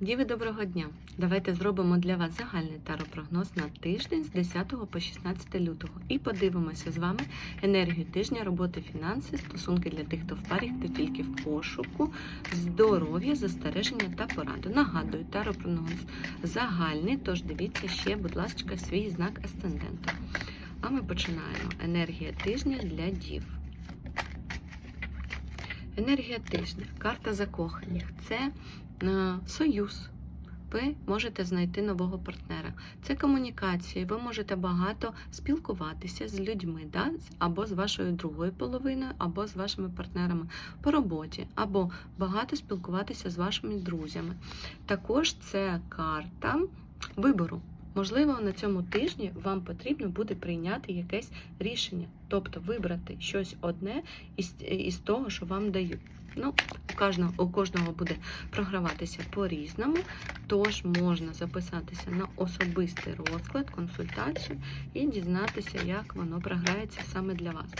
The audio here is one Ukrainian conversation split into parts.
Діви, доброго дня! Давайте зробимо для вас загальний таропрогноз на тиждень з 10 по 16 лютого і подивимося з вами енергію тижня, роботи, фінанси, стосунки для тих, хто в парі, хто тільки в пошуку, здоров'я, застереження та пораду. Нагадую, таропрогноз загальний, тож дивіться ще, будь ласка, свій знак асценденту. А ми починаємо. Енергія тижня для дів. Енергія тижня, карта закоханих. Це е, союз. Ви можете знайти нового партнера. Це комунікації. Ви можете багато спілкуватися з людьми, да? або з вашою другою половиною, або з вашими партнерами по роботі, або багато спілкуватися з вашими друзями. Також це карта вибору. Можливо, на цьому тижні вам потрібно буде прийняти якесь рішення, тобто вибрати щось одне із, із того, що вам дають. Ну, у кожного, у кожного буде програватися по-різному, тож можна записатися на особистий розклад, консультацію і дізнатися, як воно програється саме для вас.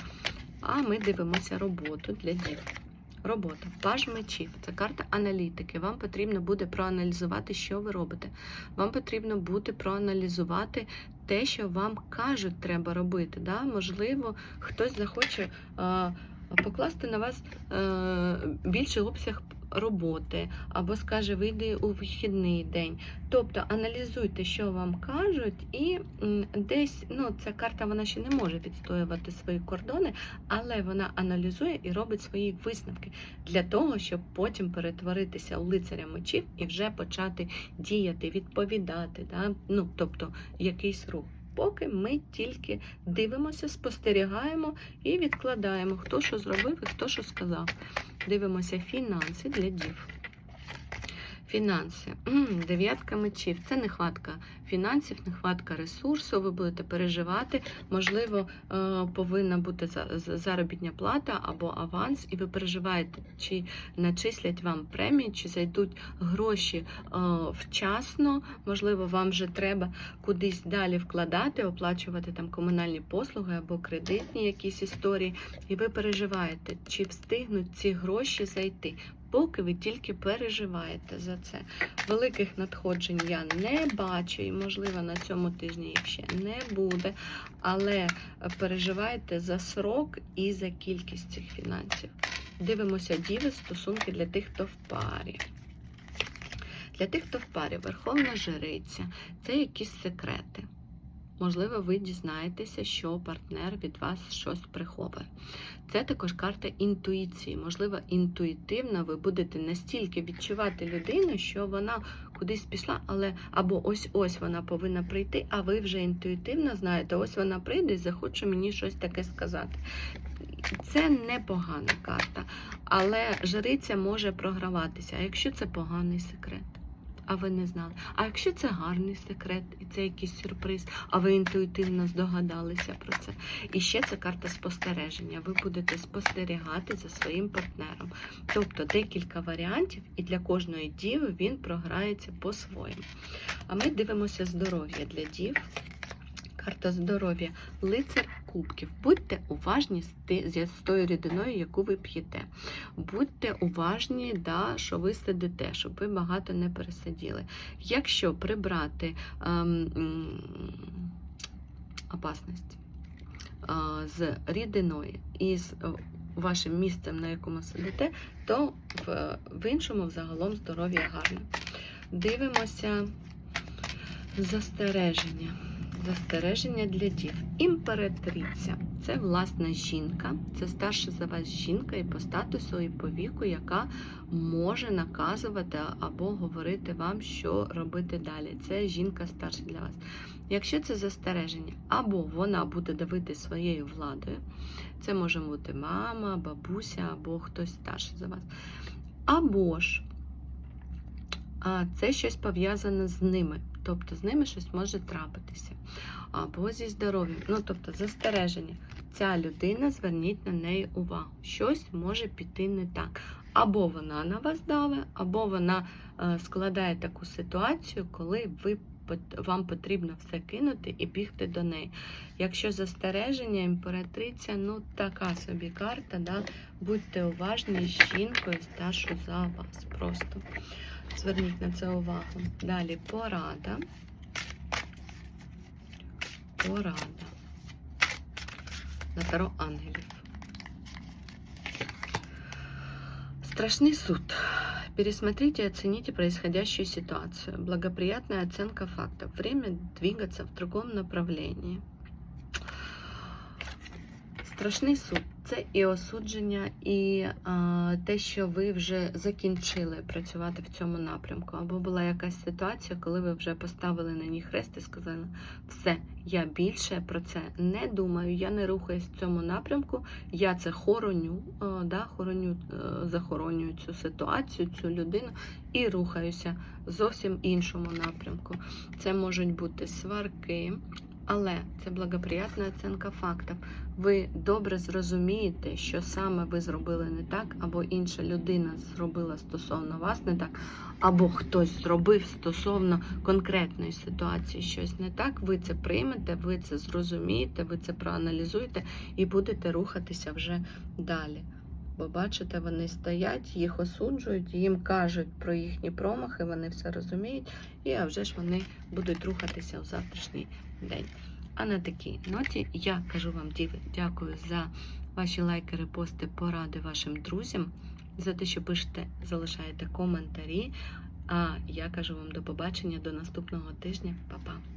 А ми дивимося роботу для дів. Робота, паж мечів це карта аналітики. Вам потрібно буде проаналізувати, що ви робите. Вам потрібно буде проаналізувати те, що вам кажуть, треба робити. Да? Можливо, хтось захоче покласти на вас е, більший обсяг роботи, або скаже, вийди у вихідний день. Тобто аналізуйте, що вам кажуть, і десь ну, ця карта вона ще не може відстоювати свої кордони, але вона аналізує і робить свої висновки для того, щоб потім перетворитися у лицаря мечів і вже почати діяти, відповідати, да? ну, тобто якийсь рух. Поки ми тільки дивимося, спостерігаємо і відкладаємо, хто що зробив і хто що сказав. Дивимося фінанси для дів. Фінанси. Дев'ятка мечів. Це нехватка фінансів, нехватка ресурсу. Ви будете переживати. Можливо, е, повинна бути за- за- заробітня плата або аванс, і ви переживаєте, чи начислять вам премії, чи зайдуть гроші е, вчасно. Можливо, вам вже треба кудись далі вкладати, оплачувати там комунальні послуги або кредитні якісь історії. І ви переживаєте, чи встигнуть ці гроші зайти поки ви тільки переживаєте за це. Великих надходжень я не бачу, і, можливо, на цьому тижні їх ще не буде. Але переживайте за срок і за кількість цих фінансів. Дивимося діви стосунки для тих, хто в парі. Для тих, хто в парі, Верховна Жриця це якісь секрети. Можливо, ви дізнаєтеся, що партнер від вас щось приховує. Це також карта інтуїції. Можливо, інтуїтивно ви будете настільки відчувати людину, що вона кудись пішла, але або ось-ось вона повинна прийти, а ви вже інтуїтивно знаєте, ось вона прийде і захоче мені щось таке сказати. Це непогана карта, але жриця може програватися. А якщо це поганий секрет? А ви не знали. А якщо це гарний секрет, і це якийсь сюрприз, а ви інтуїтивно здогадалися про це. І ще це карта спостереження. Ви будете спостерігати за своїм партнером. Тобто декілька варіантів, і для кожної діви він програється по-своєму. А ми дивимося здоров'я для дів. Карта здоров'я, лицар кубків. Будьте уважні з тою рідиною, яку ви п'єте. Будьте уважні, да, що ви сидите, щоб ви багато не пересиділи. Якщо прибрати ем, м, опасність а, з рідиною і з е, вашим місцем, на якому сидите, то в, в іншому взагалом здоров'я гарне. Дивимося застереження. Застереження для дів. Імператриця це власна жінка, це старша за вас жінка і по статусу, і по віку, яка може наказувати або говорити вам, що робити далі. Це жінка старша для вас. Якщо це застереження, або вона буде давити своєю владою, це може бути мама, бабуся, або хтось старший за вас. Або ж це щось пов'язане з ними. Тобто з ними щось може трапитися. Або зі здоров'ям. Ну, тобто, застереження. Ця людина, зверніть на неї увагу. Щось може піти не так. Або вона на вас даве, або вона е, складає таку ситуацію, коли ви вам потрібно все кинути і бігти до неї. Якщо застереження, імператриця, ну така собі карта, да? будьте уважні з жінкою старшою за вас. Просто. Зверніть на це увагу. Далі порада. Порада. На таро ангелів. Страшный суд. Пересмотрите и оцените происходящую ситуацию. Благоприятная оценка фактов. Время двигаться в другом направлении. Страшний суд це і осудження, і а, те, що ви вже закінчили працювати в цьому напрямку. Або була якась ситуація, коли ви вже поставили на ній хрест і сказали, все, я більше про це не думаю, я не рухаюсь в цьому напрямку, я це хороню, а, да, хороню, е, захоронюю цю ситуацію, цю людину і рухаюся зовсім іншому напрямку. Це можуть бути сварки, але це благоприятна оцінка фактів. Ви добре зрозумієте, що саме ви зробили не так, або інша людина зробила стосовно вас не так, або хтось зробив стосовно конкретної ситуації щось не так. Ви це приймете, ви це зрозумієте, ви це проаналізуєте і будете рухатися вже далі. Бо бачите, вони стоять, їх осуджують, їм кажуть про їхні промахи, вони все розуміють, і а вже ж вони будуть рухатися у завтрашній день. А на такій ноті я кажу вам, діви, дякую за ваші лайки, репости, поради вашим друзям, за те, що пишете, залишаєте коментарі. А я кажу вам до побачення до наступного тижня. Па-па!